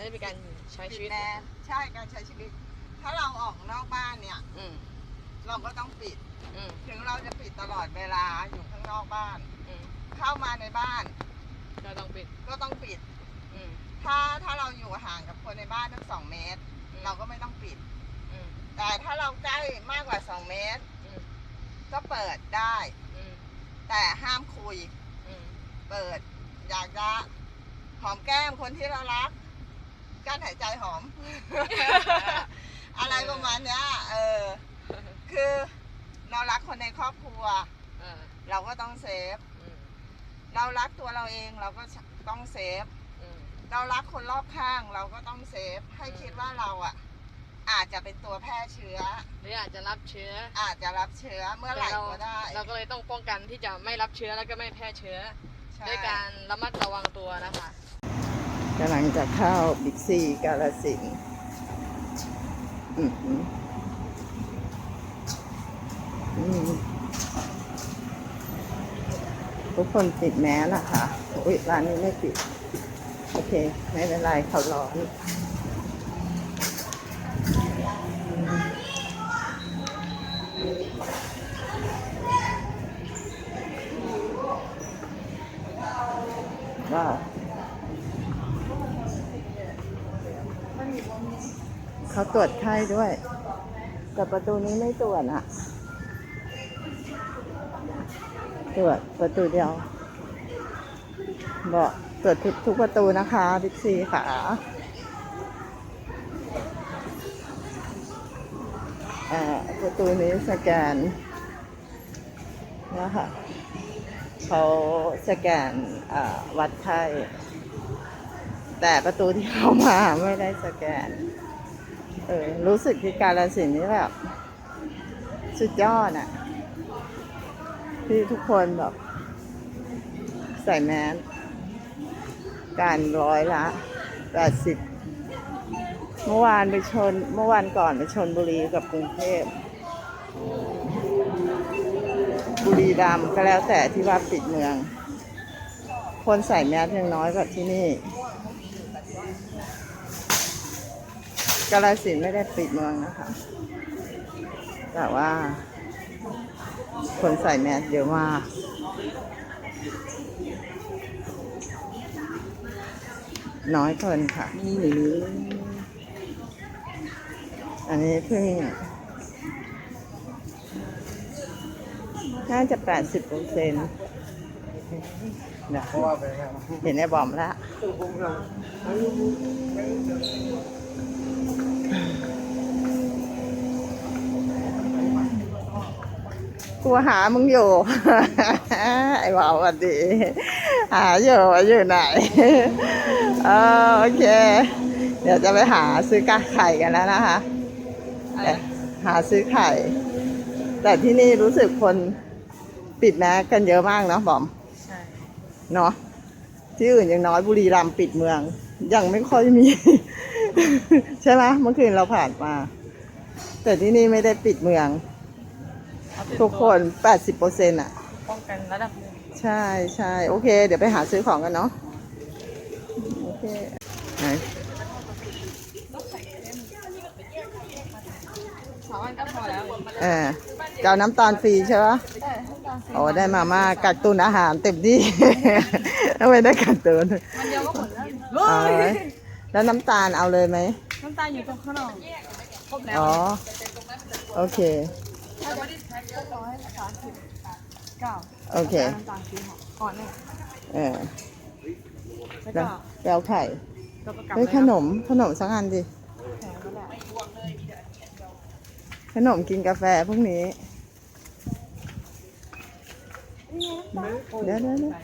อันนี้เป็นการใช้ปิชีดวิตแมสใช่การใช้ชีวิต ถ้าเราออกนอกบ้านเนี่ย อืมเราก็ต้องปิด อืมถึงเราจะปิดตลอดเวลาอยู่ข้างนอกบ้าน อืมเข้ามาในบ้านก็ต้องปิดก็ต้องปิด อืมถ้าถ้าเราอยู่ห่างกับคนในบ้านทั้งสองเมตรอืมเราก็ไม่ต้องปิด อืมแต่ถ้าเราใกล้มากกว่าสองเมตร อืมก็เปิดได้ อืมแต่ห้ามคุย อืมเปิด อยากจะหอมแก้มคนที่เรารัก กั้นหายใจหอม อะไรประมาณเนี้ยเออ คือเรารักคนในครอบครัวอ่าเราก็ต้องเซฟอืมเรารักตัวเราเองเราก็ต้องเซฟอืมเรารักคนรอบข้างเราก็ต้องเซฟ ให้อืมคิดว่าเราอะ อาจจะเป็นตัวแพร่เชื้อ หรืออาจจะรับเชื้อ อาจจะรับเชื้อเมื่อไหร่แต่เราก็ได้ เราก็เลยต้องป้องกันที่จะไม่รับเชื้อแล้วก็ไม่แพร่เชื้อใช่ด้วยการระมัดระวังตัวนะคะ กำลังจะเข้าบิ๊กซีกาลสินธุ์อืมอืมทุกคนติดแมสนะคะอุ้ยร้านนี้ไม่ปิด โอเค ไม่เป็นไรเขาร้อนว่าเขา ตรวจไข้ด้วย แต่ประตูนี้ไม่ตรวจอะตรวจประตูเดียวบอกตรวจทุกทุกประตูนะคะบิ๊กซีค่ะอ่าประตูนี้สแกนนะคะเขาสแกนวัดไข้แต่ประตูที่เข้ามาไม่ได้สแกน เออ รู้สึกที่การละสินธุ์นี่แบบ สุดยอดอะที่ทุกคนแบบ ใส่แมสการร้อยละแปดสิบเมื่อวานไปชน เมื่อวานก่อนไปชนบุรีกับกรุงเทพบุรีรัมย์ก็แล้วแต่ที่ว่าปิดเมือง คนใส่แมสยังน้อยกว่าที่นี่ กาลสินธุ์ไม่ได้ปิดเมืองนะคะ แต่ว่า คนใส่แมสเยอะมากน้อยคนค่ะ อันนี้เพิ่งน่าจะแปดสิบเปอร์เซ็นต์เห็นไอ้บอมแล้ว กูหามึงอยู่ ไอ้บ่าวสวัสดีหาอยู่ว่าอยู่ไหนเออโอเค เดี๋ยวจะไปหาซื้อกาไข่กันแล้วนะคะเอ๊ะหาซื้อไข่ แต่ที่นี่รู้สึกคนปิดแมสกันเยอะมากเนาะบอมใช่เนาะที่อื่นยังน้อยบุรีรัมย์ปิดเมือง ยังไม่ค่อยมี ใช่ไหมเมื่อคืนเราผ่านมา แต่ที่นี่ไม่ได้ปิดเมือง ทุกคน 80เปอร์เซ็นต์อะ ป้องกันระดับหนึ่งใช่ใช่โอเค เดี๋ยวไปหาซื้อของกันเนาะโอเคไหนสองวันก็พอแล้วเออจะเอาน้ำตาลฟรีใช่ปะโอ้ได้มาม่ากักตุนอาหารเต็มที่ทำไมได้กักตุน มันเดียวก็หมดแล้ว เอาไว้ แล้วน้ำตาลเอาเลยไหม น้ำตาลอยู่ตรงข้างนอกครบแล้วอ๋อ โอเค ถ้าจะแพ็คก็ร้อยสามสิบเก้าโอเค น้ำตาลฟรีห่อก่อนเนี่ยเออแล้วแล้วก็แล้วไข่แล้วก็กลับเฮ้ยไปขนมขนมสักอันดิแผงแล้วแหละขนมกินกาแฟพวกนี้เดี๋ยวเดี๋ยวเดี๋ยว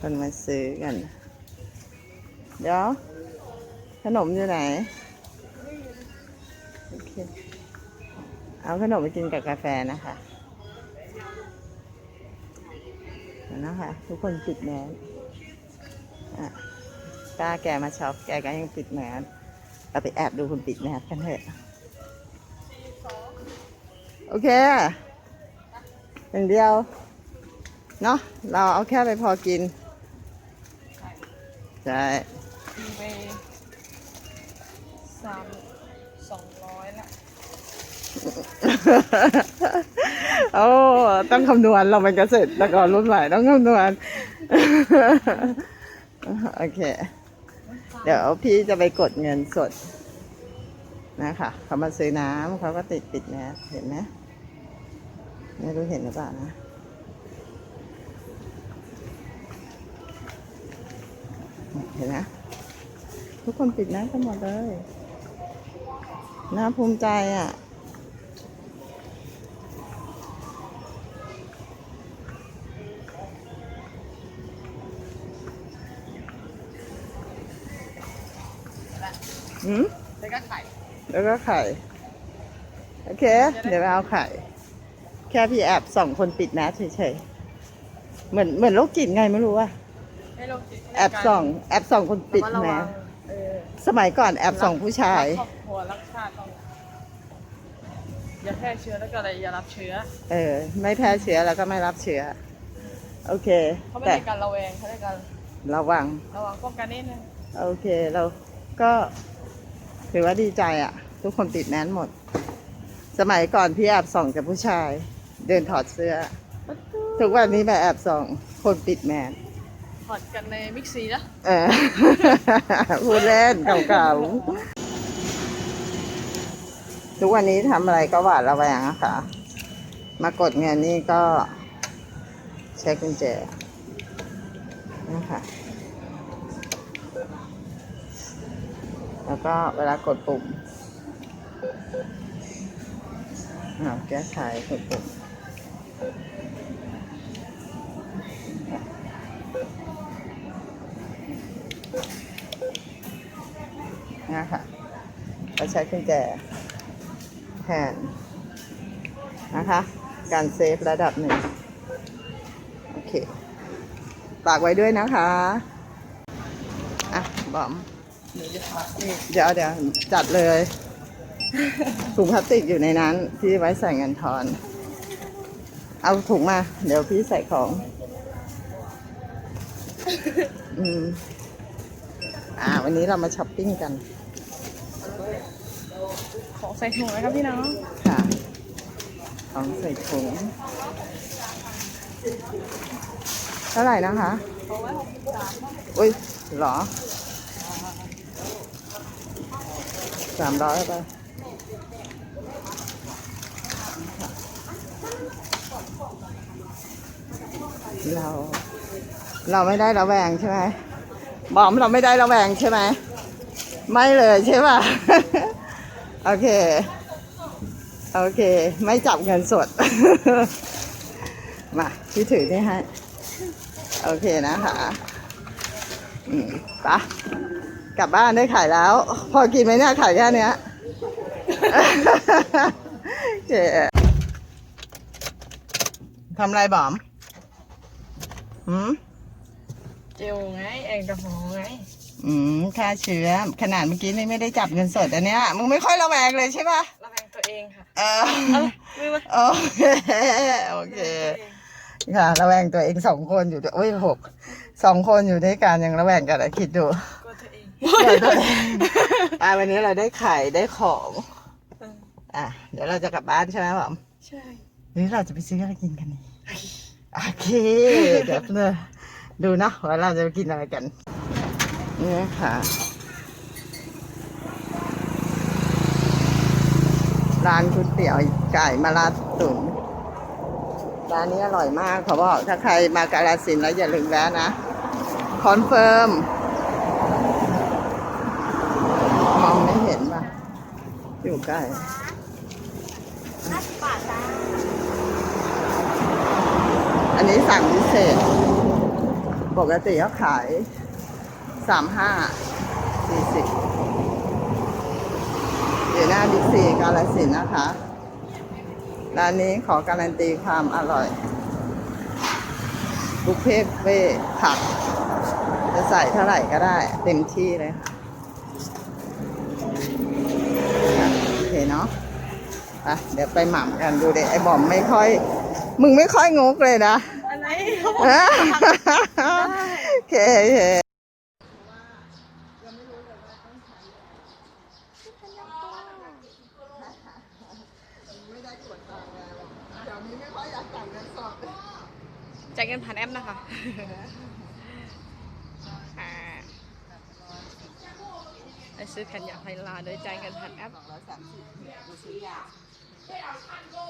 คนมาซื้อกัน เดี๋ยว ขนมอยู่ไหน โอเค เอาขนมไปกินกับกาแฟนะคะเดี๋ยวนะคะ ทุกคนปิดแมสอะป้าแกมาช็อปแกก็ยังปิดแมสเราไปแอบดูคนปิดแมสกันเถอะ โอเคอย่างเดียวเนาะเราเอาแค่ไปพอกิน ใช่ โอ้ต้องคำนวณเราเป็นเกษตรกรรุ่นใหม่ต้องคำนวณโอเค เดี๋ยวพี่จะไปกดเงินสดนะคะเขามาซื้อน้ำเขาก็ติดปิดแมสเห็นไหมไม่รู้เห็นหรือเปล่านะเห็นไหมทุกคนปิดแมสกันหมดเลย น่าภูมิใจอะ อืมแล้วก็ไข่แล้วก็ไข่ โอเค เดี๋ยวไปเอาไข่ แค่พี่แอบส่องคนปิดแมสเฉยๆ เหมือนเหมือนโรคจิตไงไม่รู้ว่าให้ลงจิตแอบส่อง แอบส่องคนปิดระแมวัสงเออสมัยก่อนแอบส่องผู้ชาย รักครอบครัวรักชาติต้องอย่าแพร่เชื้อแล้วก็อะไรอย่ารับเชื้อเออ ไม่แพ้เชื้อแล้วก็ไม่รับเชื้อ โอเค เขาไม่แต่ได้การระแวงเขาได้การระวัง ระวังป้องกันนิดนึง โอเค เราก็ ถือว่าดีใจอะทุกคนปิดแมสหมด สมัยก่อนพี่แอบส่องแต่ผู้ชาย เดินถอดเสื้อ ทุกวันนี้มาแอบส่องคนปิดแมสถอดกันในมิกซีนะเออ พูดเล่นเก่าๆ ทุกวันนี้ทำอะไรก็หวาดระแวงอะค่ะ มากดเงินนี่ก็ใช้กุญแจนะคะ แล้วก็เวลากดปุ่มอ้าแก้ไขกดปุ่มนะค่ะเราใช้กุญแจแทนนะคะ การเซฟระดับหนึ่งโอเคฝากไว้ด้วยนะคะ อะ บอม เดี๋ยวเดี๋ยวจัดเลย ถุงพลาสติกอยู่ในนั้น ที่ไว้ใส่เงินทอน เอาถุงมา เดี๋ยวพี่ใส่ของ อืมอ่า วันนี้เรามาช้อปปิ้งกัน ของใส่ถุงนะครับพี่น้องค่ะ ของใส่ถุงเท่าไหร่นะคะอุ้ยเหรอ สามร้อยไปเรา เราไม่ได้ระแวงใช่ไหมบอมเราไม่ได้ระแวงใช่ไหม ไม่เลยใช่ป่ะ โอเค โอเค ไม่จับเงินสด มาพี่ถือนี่ให้ โอเคนะคะ อืมไปะ กลับบ้านได้ขายแล้ว พอกินไหมเนี่ยขายแค่เนี้ยโอเคทำไรบอมหืมเจลไงแอลกอฮอล์ไง อืมค่าเชื้อ ขนาดเมื่อกี้นี่ไม่ได้จับเงินสดอันเนี้ยมึงไม่ค่อยระแวงเลยใช่ปะระแวงตัวเองค่ะ เออมือมาโอเคโอเคค่ะระแวงตัวเองสองคนอยู่ด้วยโอ้ยหกสองคนอยู่ด้วยกันยังระแวงกันอะคิดดูกลัวตัว เองเดี๋ยวตัวเองอะวันนี้เราได้ไข่ได้ของเอออะเดี๋ยวเราจะกลับบ้านใช่ไหมบอมใช่หรือเราจะไปซื้ออะไรกินกันนี่โอเคเดี๋ยวเนอะดูเนาะว่าเราจะไปกินอะไรกันนี่ค่ะ ร้านก๋วยเตี๋ยวไก่มาลาตุ๋นร้านนี้อร่อยมากเขาบอกถ้าใครมากาลสินธุ์แล้วอย่าลืมแวะนะคอนเฟิร์มมองไม่เห็นป่ะ อยู่ใกล้อันนี้สั่งพิเศษ ปกติเขาขายสามห้าสี่สิบอยู่หน้าบิ๊กซีกาลสินนะคะ ร้านนี้ขอการันตีความอร่อยบุฟเฟ่เฟ่ต์ผัก จะใส่เท่าไหร่ก็ได้ เต็มที่เลยค่ะ ไปเดี๋ยวไปหม่ำกันดูเด็ไอ้บอมไม่ค่อย มึงไม่ค่อยงกเลยนะอะไรโอเคจ่ายเงินผ่านแอปนะคะไปซื้อแขนยาวไฮลาโดยจ่ายเงินผ่านแอป สองร้อยสามสิบดู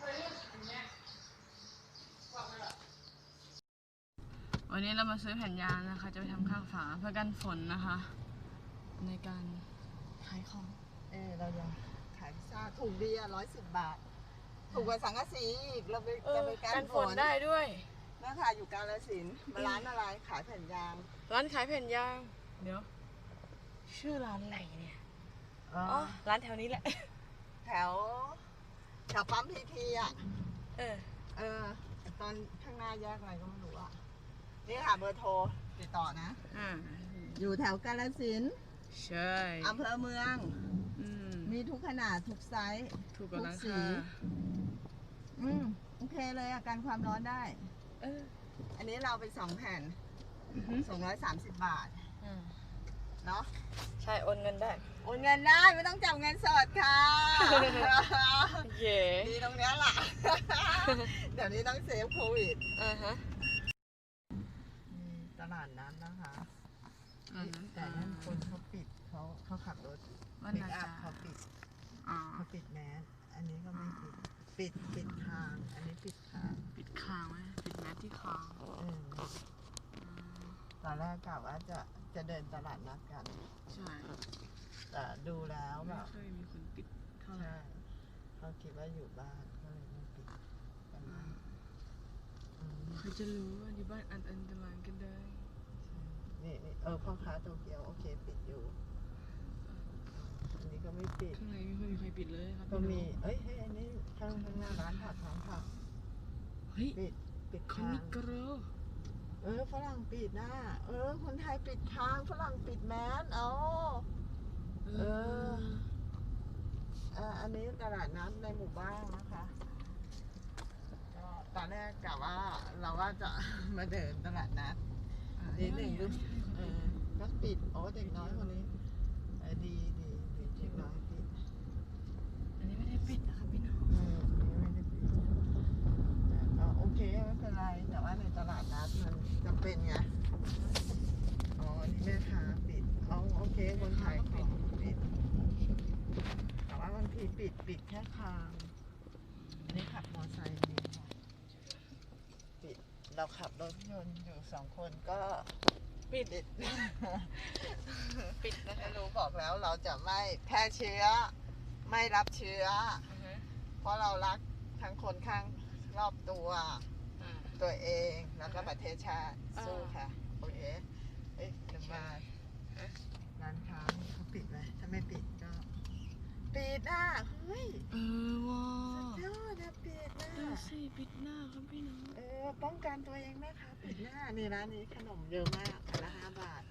ซื้อยาวันนี้เรามาซื้อแผ่นยางนะคะ จะไปทำข้างฝาเพื่อกันฝนนะคะ ในการขายของ เออเรายังขายพิซซ่าถูกดีอะร้อยสิบบาทถูกกว่าสังกะสีอีกเราไปจะไปกันฝนได้ด้วยแม่ค่ะอยู่กาลสินธุ์มาร้านอะไรขายแผ่นยาง ร้านขายแผ่นยาง เดี๋ยว ชื่อร้านอะไรเนี่ยอ๋ออ๋อร้านแถวนี้แหละ แถวแถวปั๊มพีทีอะ เออ เออ ตอนข้างหน้าแยกอะไรก็ไม่รู้อะ นี่ค่ะเบอร์โทรติดต่อนะ อ่า อยู่แถวกาลสินธุ์ใช่อำเภอเมือง อืมมีทุกขนาดทุกไซส์ ถูกกว่าร้านทุกสี ค้าอืม โอเคเลยอะกันความร้อนได้ เออ อันนี้เราไปสองแผ่นอือหือ สองร้อยสามสิบบาทอ่าเนาะใช่โอนเงินได้ โอนเงินได้ไม่ต้องจับเงินสดค่ะเย่ดีตรงเนี้ยแหละเดี๋ยวนี้ต้องเซฟโควิดอ่าฮะตลาดน้ำนะคะอ่าฮะแต่นั่นคนเขาปิดเขาเขาขับรถวันปิดนาอัจาพเขาปิดอ๋อเขาปิดแมสอันนี้ก็ไม่ปิดปิดปิดทาง อันนี้ปิดทาง ปิดคางไหมปิดแมสที่คางเออ ตอนแรกกะว่าจะจะเดินตลาดนัดกัน ใช่แต่ดูแล้วแบไม่บเคยมีคนปิดเท่าไหร่ใช่เขาคิดว่าอยู่บ้านก็เลยไม่ปิดกันนะอืมใครจะรู้ว่าอยู่บ้านอันอันตรายกันได้นี่นี่เออพ่อค้าโตเกียวโอเคปิดอยู่ อันนี้ก็ไม่ปิด ข้างในไม่เคยมีใครปิดเลยครับก็พี่น้องมีเอ้ยเฮ้ยอันนี้ข้างข้างหน้าร้านผักร้านผักเฮ้ยปิดปิดเขาทางมีกระโร เออฝรั่งปิดน้าเออ คนไทยปิดทางฝรั่งปิดแมสเอาเออเอ,อ,อันนี้ตลาดน้ำในหมู่บ้านนะคะก็ตอนแรกกะว่าเราว่าจะมาเดินตลาดนัดนิดหนึ่งลูกเออก็ปิดโอ้เด็กน้อยคนนี้ดีดีดีเด็กน้อยปิด อันนี้ไม่ได้ปิดนะครับพี่น้อง อืมไม่ได้ปิดแต่ก็โอเคไม่เป็นไร แต่ว่าในตลาดนัดมันจำเป็นไง อ๋อ นี่แม่ค้าปิด เอาโอเค คนขายของปิด แต่ว่าบางทีปิดปิดแค่ทางอันนี้ขับมอไซค์ปิด เราขับรถยนต์อยู่สองคนก็ปิด ปิดนะไม่คะรู้บอกแล้วเราจะไม่แพร่เชื้อ ไม่รับเชื้อ เพราะเรารักทั้งคนข้างรอบตัว ตัวเองแล้วก็ประเทศชาติอ่าสู้ค่ะ โอเค เอ้ยเดี๋ยวมาร้านค้าเขาปิดไหมถ้าไม่ปิดก็ ปิดอะเฮ้ยเออว้าสุดยอดนะปิดนะดูสิปิดหน้าครับพี่น้องเออป้องกันตัวเองนะคะปิดหน้านี่ร้านนี้ขนมเยอะมากอันละห้าบาท